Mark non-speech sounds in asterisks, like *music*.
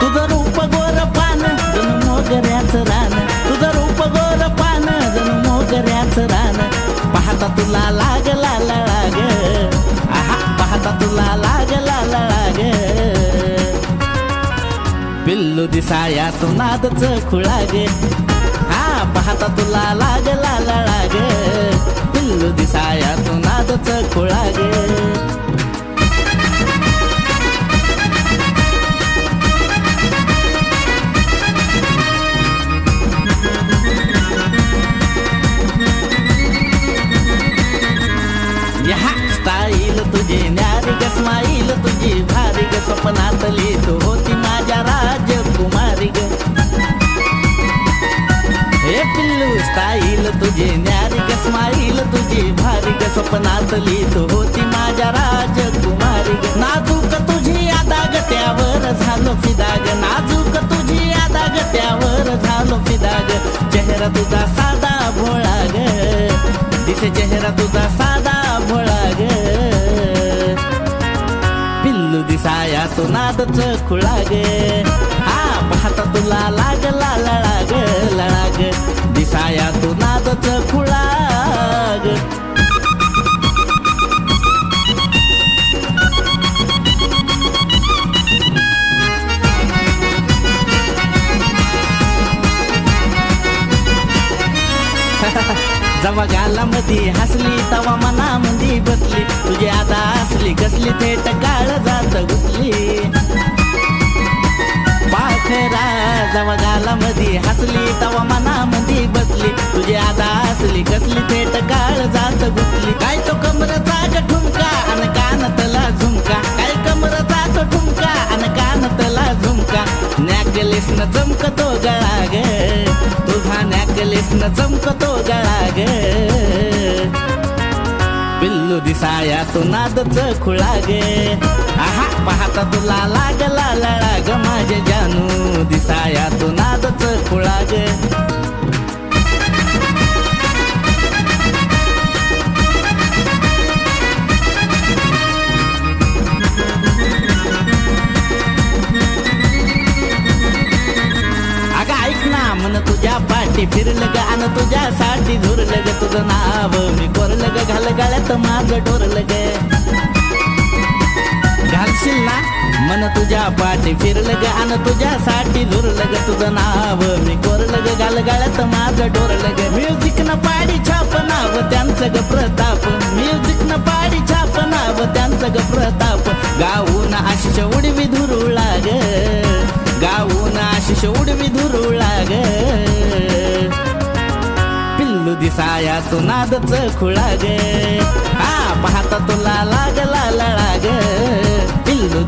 तुझं रूप गोर पान जणू मोगऱ्याचं रान. तुझं रूप गोर पान जणू मोगऱ्याचं रान. पाहता तुला लागला लाग. आहा पाहता तुला लागला लाग. पिल्लू दिसाया तू नादच खुळा गे तुझे न्यारी ग स्माईल तुझी भारी ग स्वप्नातली तू होती माझ्या राजकुमारी ग हे पिल्लू स्टाईल तुझे न्यारी ग स्माईल तुझी भारी ग स्वप्नातली तू होती माझ्या राजकुमारी ग नाजूक तुझी आदाग त्यावर झालो फिदाग नाजूक तुझी आदाग त्यावर झालो फिदाग. चेहरा तुझा साधा भोळा ग. दिसे चेहरा तुझा साधा दिसाया तो नादच खुळा गे हा पाहता तुला लागला लळा ग लळा ग दिसाया तो नादच खुळा ग *laughs* जवा मधी हसली तवा मनामध्ये बसली. तुझी आता असली कसली थेट काळ जात घुसली पाखरा जवा गालामध्ये हसली तवा मनामध्ये बसली. तुझी आता असली कसली थेट काळ जात घुसली काय तो कमरचा ग ठुमका आणि कानतला झुमका. काय कमरचा तो ठुमका आणि कानतला झुमका. नॅकलेस न चमकतो गळा ग. तुझा नॅकलेस न चमकतो दिसाया तू नादच खुळा गे आहा पाहता तुला लागला लळा ग माझे जानू. दिसाया तू नाद म्हण मन तुझ्या पाठी फिरलं ग आणि तुझ्यासाठी झुरलं ग तुझं नाव. मी कोरलं ग घाल गळ्यात माझं डोरलं ग. घालशील ना? मन तुझ्या पाठी फिरलं ग आणि तुझ्यासाठी झुरलं ग तुझं नाव. मी कोरलं ग घाल गळ्यात माझं डोरलं ग. म्युझिक न पाडी छाप नाव त्यांचं ग प्रताप. म्युझिक न पाडी छाप नाव त्यांचं ग प्रताप. गाऊन आशिष उडवी धुरू लागे गाऊन आशिष उडवी धुरुळा पिल्लू दिसाया सुनादच खुळाग. आ हा पाहता तुला लागला लळाग. ग पिल्लू